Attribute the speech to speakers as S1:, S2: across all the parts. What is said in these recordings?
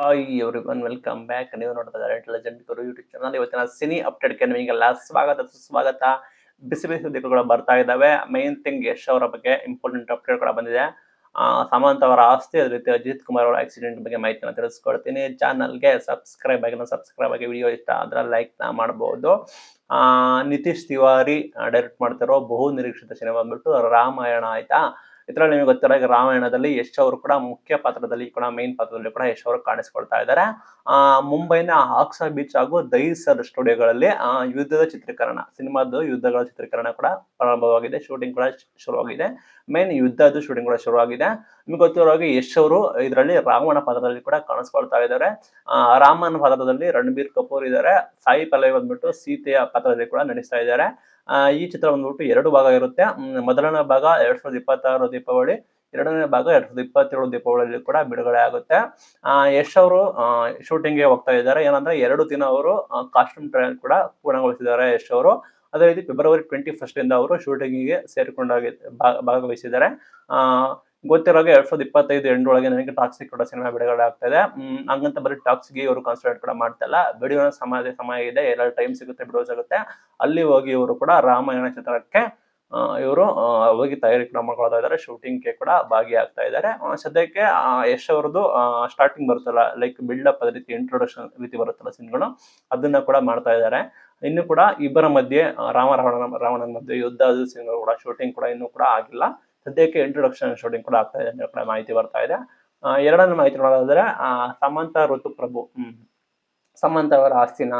S1: Hi everyone welcome back ನೀವು ನೋಡ್ತಾ ಇದ್ದಾರೆ ಇಂಟೆಲಿಜೆಂಟ್ ಗುರು ಯೂಟ್ಯೂಬ್ ಚಾನಲ್ ಇವತ್ತಿನ ಸಿನಿ ಅಪ್ಡೇಟ್ಗೆ ನಿಮಗೆಲ್ಲ ಸ್ವಾಗತ. ಸುಸ್ವಾಗತ. ಬಿಸಿ ಬಿಸಿ ದಿಕ್ಕುಗಳು ಬರ್ತಾ ಇದ್ದಾವೆ. ಮೈನ್ ಥಿಂಗ್ ಯಶ್ ಅವರ ಬಗ್ಗೆ ಇಂಪಾರ್ಟೆಂಟ್ ಅಪ್ಡೇಟ್ ಕೂಡ ಬಂದಿದೆ. ಸಾಮಂತ್ ಅವರ ಆಸ್ತಿ ಅದೇ ರೀತಿ ಅಜಿತ್ ಕುಮಾರ್ ಅವರ ಆಕ್ಸಿಡೆಂಟ್ ಬಗ್ಗೆ ಮಾಹಿತಿನ ತಿಳಿಸ್ಕೊಡ್ತೀನಿ. ಚಾನಲ್ಗೆ ಸಬ್ಸ್ಕ್ರೈಬ್ ಆಗಿ ಸಬ್ಸ್ಕ್ರೈಬ್ ಆಗಿ. ವಿಡಿಯೋ ಇಷ್ಟ ಆದ್ರೆ ಲೈಕ್ ಮಾಡ್ಬೋದು. ನಿತೀಶ್ ತಿವಾರಿ ಡೈರೆಕ್ಟ್ ಮಾಡ್ತಿರೋ ಬಹು ನಿರೀಕ್ಷಿತ ಸಿನಿಮಾ ಬಂದ್ಬಿಟ್ಟು ರಾಮಾಯಣ ಆಯ್ತಾ? ಇದ್ರಲ್ಲಿ ನಿಮಗೆ ಗೊತ್ತಿರೋ ರಾಮಾಯಣದಲ್ಲಿ ಯಶ್ ಅವರು ಕೂಡ ಮುಖ್ಯ ಪಾತ್ರದಲ್ಲಿ ಕೂಡ ಮೇನ್ ಪಾತ್ರದಲ್ಲಿ ಕೂಡ ಯಶ್ ಅವರು ಕಾಣಿಸ್ಕೊಳ್ತಾ ಇದ್ದಾರೆ. ಆ, ಮುಂಬೈನ ಆಕ್ಸಾ ಬೀಚ್ ಹಾಗೂ ದೈಸರ್ ಸ್ಟುಡಿಯೋಗಳಲ್ಲಿ, ಆ, ಯುದ್ಧದ ಚಿತ್ರೀಕರಣ, ಸಿನಿಮಾದ ಯುದ್ಧಗಳ ಚಿತ್ರೀಕರಣ ಕೂಡ ಪ್ರಾರಂಭವಾಗಿದೆ ಶೂಟಿಂಗ್ ಕೂಡ ಶುರುವಾಗಿದೆ. ಮೇನ್ ಯುದ್ಧದ ಶೂಟಿಂಗ್ ಕೂಡ ಶುರುವಾಗಿದೆ. ನಿಮ್ಗೆ ಗೊತ್ತಿರೋ ಹಾಗೆ ಯಶ್ ಅವರು ಇದರಲ್ಲಿ ರಾವಣ ಪಾತ್ರದಲ್ಲಿ ಕೂಡ ಕಾಣಿಸ್ಕೊಳ್ತಾ ಇದ್ದಾರೆ. ರಾಮನ ಪಾತ್ರದಲ್ಲಿ ರಣಬೀರ್ ಕಪೂರ್ ಇದ್ದಾರೆ. ಸಾಯಿ ಪಲ್ಲವಿ ಬಂದ್ಬಿಟ್ಟು ಸೀತೆಯ ಪಾತ್ರದಲ್ಲಿ ಕೂಡ ನಟಿಸ್ತಾ ಇದ್ದಾರೆ. ಈ ಚಿತ್ರ ಬಂದ್ಬಿಟ್ಟು ಎರಡು ಭಾಗ ಇರುತ್ತೆ. ಮೊದಲನೇ ಭಾಗ ಎರಡ್ ಸಾವಿರದ ಇಪ್ಪತ್ತಾರು ದೀಪಾವಳಿ ಎರಡನೇ ಭಾಗ ಎರಡ್ ಸಾವಿರದ ಇಪ್ಪತ್ತೇಳು ದೀಪಾವಳಿಯಲ್ಲಿ ಕೂಡ ಬಿಡುಗಡೆ ಆಗುತ್ತೆ. ಆ, ಯಶ್ ಅವರು ಶೂಟಿಂಗ್ಗೆ ಹೋಗ್ತಾ ಇದ್ದಾರೆ. ಏನಂದ್ರೆ ಎರಡು ದಿನ ಅವರು ಕಾಸ್ಟ್ಯೂಮ್ ಟ್ರಯಲ್ ಕೂಡ ಪೂರ್ಣಗೊಳಿಸಿದ್ದಾರೆ ಯಶ್ ಅವರು. ಅದೇ ರೀತಿ ಫೆಬ್ರವರಿ ಟ್ವೆಂಟಿ ಫಸ್ಟ್ ಇಂದ ಅವರು ಶೂಟಿಂಗಿಗೆ ಸೇರಿಕೊಂಡಾಗಿ ಭಾಗವಹಿಸಿದ್ದಾರೆ. ಭಾಗವಹಿಸಿದ್ದಾರೆ ಗೊತ್ತಿರೋ ಎರಡ್ ಸಾವಿರದ ಇಪ್ಪತ್ತೈದು ಎಂಡ್ ಒಳಗೆ ನನಗೆ ಟಾಕ್ಸಿಕ್ ಕೂಡ ಸಿನಿಮಾ ಬಿಡುಗಡೆ ಆಗ್ತಾ ಇದೆ. ಹ್ಮ್, ಹಂಗಂತ ಬರೀ ಟಾಕ್ಸ್ಗೆ ಇವರು ಕಾನ್ಸಂಟ್ರೇಟ್ ಕೂಡ ಮಾಡ್ತಲ್ಲ ಬಿಡುವ ಸಮಯ ಸಮಯ ಇದೆ ಎಲ್ಲ ಟೈಮ್ ಸಿಗುತ್ತೆ ಬಿಡೋ ಸಿಗುತ್ತೆ ಅಲ್ಲಿ ಹೋಗಿ ಇವರು ಕೂಡ ರಾಮಾಯಣ ಚಿತ್ರಕ್ಕೆ ಇವರು ಹೋಗಿ ತಯಾರಿ ಕೂಡ ಮಾಡ್ಕೊಳ್ತಾ ಇದ್ದಾರೆ. ಶೂಟಿಂಗ್ಗೆ ಕೂಡ ಭಾಗಿಯಾಗ್ತಾ ಇದ್ದಾರೆ. ಸದ್ಯಕ್ಕೆ ಯಶ್ ಅವ್ರದ್ದು ಸ್ಟಾರ್ಟಿಂಗ್ ಬರುತ್ತಲ್ಲ ಲೈಕ್ ಬಿಲ್ಡಪ್ ಅದೇ ರೀತಿ ಇಂಟ್ರೊಡಕ್ಷನ್ ರೀತಿ ಬರುತ್ತಲ್ಲ ಸಿನ್ಗಳು ಅದನ್ನ ಕೂಡ ಮಾಡ್ತಾ ಇದ್ದಾರೆ. ಇನ್ನು ಕೂಡ ಇಬ್ಬರ ಮಧ್ಯೆ ರಾಮ ರಾವಣನ ರಾವಣನ ಮಧ್ಯೆ ಯುದ್ಧ ಸೀನ್ಗಳು ಕೂಡ ಶೂಟಿಂಗ್ ಕೂಡ ಇನ್ನೂ ಕೂಡ ಆಗಿಲ್ಲ. ಸದ್ಯಕ್ಕೆ ಇಂಟ್ರೊಡಕ್ಷನ್ ಶೂಟಿಂಗ್ ಕೂಡ ಆಗ್ತಾ ಇದೆ ಕೂಡ ಮಾಹಿತಿ ಬರ್ತಾ ಇದೆ. ಎರಡನೇ ಮಾಹಿತಿ ನೋಡೋದಾದ್ರೆ ಸಮಂತ ಋತುಪ್ರಭು, ಹ್ಮ್. ಸಮಂತ ಅವರ ಆಸ್ತಿನ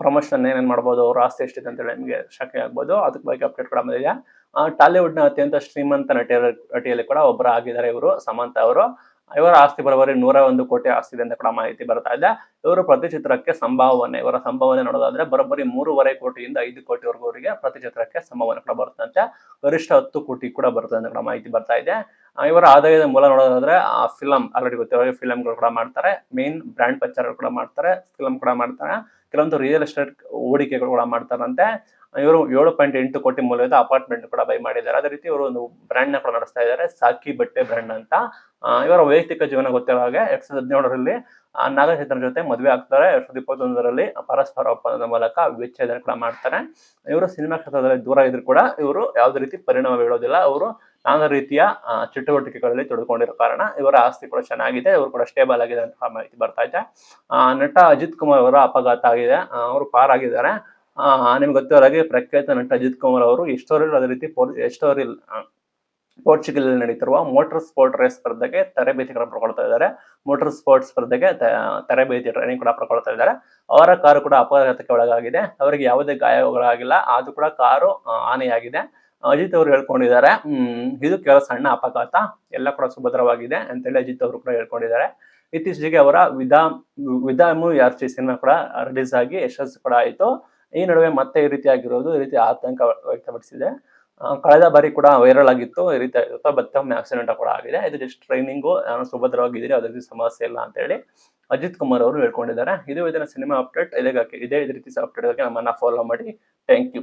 S1: ಪ್ರಮೋಷನ್ ಏನೇನ್ ಮಾಡ್ಬೋದು, ಅವ್ರ ಆಸ್ತಿ ಎಷ್ಟಿದೆ ಅಂತೇಳಿ ನಿಮಗೆ ಶಾಖೆ ಆಗ್ಬೋದು. ಅದಕ್ಕೆ ಬಗ್ಗೆ ಅಪ್ಡೇಟ್ ಕೂಡ ಬಂದಿದೆ. ಟಾಲಿವುಡ್ನ ಅತ್ಯಂತ ಶ್ರೀಮಂತ ನಟಿಯರ ನಟಿಯಲ್ಲಿ ಕೂಡ ಒಬ್ಬರು ಆಗಿದ್ದಾರೆ ಇವರು, ಸಮಂತ ಅವರು. ಇವರ ಆಸ್ತಿ ಬರೋಬರಿ ನೂರ ಒಂದು ಕೋಟಿ ಆಸ್ತಿ ಇದೆ ಅಂತ ಕೂಡ ಮಾಹಿತಿ ಬರ್ತಾ ಇದೆ. ಇವರು ಪ್ರತಿ ಚಿತ್ರಕ್ಕೆ ಸಂಭಾವನೆ, ಇವರ ಸಂಭಾವನೆ ನೋಡೋದಾದ್ರೆ ಬರೋಬ್ಬರಿ ಮೂರುವರೆ ಕೋಟಿಯಿಂದ ಐದು ಕೋಟಿವರೆಗೂ ಅವರಿಗೆ ಪ್ರತಿ ಚಿತ್ರಕ್ಕೆ ಸಂಭಾವನೆ ಕೂಡ ಬರುತ್ತಂತೆ. ಗರಿಷ್ಠ ಹತ್ತು ಕೋಟಿ ಕೂಡ ಬರುತ್ತೆ ಅಂತ ಕೂಡ ಮಾಹಿತಿ ಬರ್ತಾ ಇದೆ. ಇವರ ಆದಾಯದ ಮೂಲ ನೋಡೋದಾದ್ರೆ ಆ ಫಿಲಂ ಆಲ್ರೆಡಿ ಗೊತ್ತಿರೋ ಫಿಲಂಗಳು ಕೂಡ ಮಾಡ್ತಾರೆ. ಮೇನ್ ಬ್ರ್ಯಾಂಡ್ ಪಚ್ಚರ್ ಕೂಡ ಮಾಡ್ತಾರೆ ಫಿಲಂ ಕೂಡ ಮಾಡ್ತಾರೆ. ಕೆಲವೊಂದು ರಿಯಲ್ ಎಸ್ಟೇಟ್ ಹೂಡಿಕೆಗಳು ಕೂಡ ಮಾಡ್ತಾರಂತೆ. ಇವರು ಏಳು ಪಾಯಿಂಟ್ ಎಂಟು ಕೋಟಿ ಮೌಲ್ಯದ ಅಪಾರ್ಟ್ಮೆಂಟ್ ಕೂಡ ಬೈ ಮಾಡಿದ್ದಾರೆ. ಅದೇ ರೀತಿ ಇವರು ಒಂದು ಬ್ರ್ಯಾಂಡ್ನ ಕೂಡ ನಡೆಸ್ತಾ ಇದ್ದಾರೆ ಸಾಕಿ ಬಟ್ಟೆ ಬ್ರ್ಯಾಂಡ್ ಅಂತ. ಇವರ ವೈಯಕ್ತಿಕ ಜೀವನ ಗೊತ್ತಿರೋ ಹಾಗೆ ಎರಡ್ ಸಾವಿರದ ಹದಿನೇಳರಲ್ಲಿ ನಾಗಚೇತನ ಜೊತೆ ಮದುವೆ ಆಗ್ತಾರೆ. ಎರಡ್ ಸಾವಿರದ ಇಪ್ಪತ್ತೊಂದರಲ್ಲಿ ಪರಸ್ಪರ ಒಪ್ಪಂದದ ಮೂಲಕ ವಿಚ್ಛೇದನ ಕೂಡ ಮಾಡ್ತಾರೆ. ಇವರು ಸಿನಿಮಾ ಕ್ಷೇತ್ರದಲ್ಲಿ ದೂರ ಇದ್ರು ಕೂಡ ಇವರು ಯಾವುದೇ ರೀತಿ ಪರಿಣಾಮ ಬೀಳೋದಿಲ್ಲ. ಅವರು ನಾನಾ ರೀತಿಯ ಚಟುವಟಿಕೆಗಳಲ್ಲಿ ತೊಡಕೊಂಡಿರೋ ಕಾರಣ ಇವರ ಆಸ್ತಿ ಕೂಡ ಚೆನ್ನಾಗಿದೆ. ಇವರು ಕೂಡ ಸ್ಟೇಬಲ್ ಆಗಿದೆ ಅಂತ ಮಾಹಿತಿ ಬರ್ತಾ ಇದೆ. ನಟ ಅಜಿತ್ ಕುಮಾರ್ ಅವರ ಅಪಘಾತ ಆಗಿದೆ. ಅವರು ಪಾರಾಗಿದ್ದಾರೆ. ನಿಮ್ಗೆ ಗೊತ್ತಿರೋ ಹಾಗೆ ಪ್ರಖ್ಯಾತ ನಟ ಅಜಿತ್ ಕುಮಾರ್ ಅವರು ಎಷ್ಟೋರಿಲ್ ಅದೇ ರೀತಿ ಎಷ್ಟೋರಿಲ್ ಆ, ಪೋರ್ಚುಗಲ್ ನಡೀತಿರುವ ಮೋಟಾರ್ ಸ್ಪೋರ್ಟ್ ರೇಸ್ ಸ್ಪರ್ಧೆಗೆ ತರಬೇತಿ ಕೂಡ ಪಡ್ಕೊಳ್ತಾ ಇದ್ದಾರೆ. ಮೋಟಾರ್ ಸ್ಪೋರ್ಟ್ಸ್ ಸ್ಪರ್ಧೆಗೆ ತರಬೇತಿ ಟ್ರೈನಿಂಗ್ ಕೂಡ ಪಡ್ಕೊಳ್ತಾ ಇದ್ದಾರೆ. ಅವರ ಕಾರು ಕೂಡ ಅಪಘಾತಕ್ಕೆ ಒಳಗಾಗಿದೆ. ಅವರಿಗೆ ಯಾವುದೇ ಗಾಯಗಳಾಗಿಲ್ಲ. ಅದು ಕೂಡ ಕಾರು ಆನೆಯಾಗಿದೆ ಅಜಿತ್ ಅವರು ಹೇಳ್ಕೊಂಡಿದ್ದಾರೆ ಇದು ಕೇವಲ ಸಣ್ಣ ಅಪಘಾತ ಎಲ್ಲ ಕೂಡ ಸುಭದ್ರವಾಗಿದೆ ಅಂತೇಳಿ ಅಜಿತ್ ಅವರು ಕೂಡ ಹೇಳ್ಕೊಂಡಿದ್ದಾರೆ. ಇತ್ತೀಚೆಗೆ ಅವರ ವಿಧಾ ವಿಧಾಮು ಯಾರ್ಚಿ ಸಿನಿಮಾ ಕೂಡ ರಿಲೀಸ್ ಆಗಿ ಯಶಸ್ಸು ಕೂಡ ಆಯಿತು. ಈ ನಡುವೆ ಮತ್ತೆ ಈ ರೀತಿ ಆಗಿರೋದು, ಈ ರೀತಿ ಆತಂಕ ವ್ಯಕ್ತಪಡಿಸಿದೆ. ಕಳೆದ ಬಾರಿ ಕೂಡ ವೈರಲ್ ಆಗಿತ್ತು. ಈ ರೀತಿ ಆಗಿತ್ತು ಮತ್ತೊಮ್ಮೆ ಆಕ್ಸಿಡೆಂಟ್ ಕೂಡ ಆಗಿದೆ. ಇದು ಜಸ್ಟ್ ಟ್ರೈನಿಂಗು ನಾನು ಸುಭದ್ರವಾಗಿದ್ದೀರಿ ರೀತಿ ಸಮಸ್ಯೆ ಇಲ್ಲ ಅಂತ ಹೇಳಿ ಅಜಿತ್ ಕುಮಾರ್ ಅವರು ಹೇಳ್ಕೊಂಡಿದ್ದಾರೆ. ಇದು ಇದನ್ನ ಸಿನಿಮಾ ಅಪ್ಡೇಟ್ ಇದೇ ಇದೇ ರೀತಿ ಅಪ್ಡೇಟ್ ನಮ್ಮನ್ನ ಫಾಲೋ ಮಾಡಿ. Thank you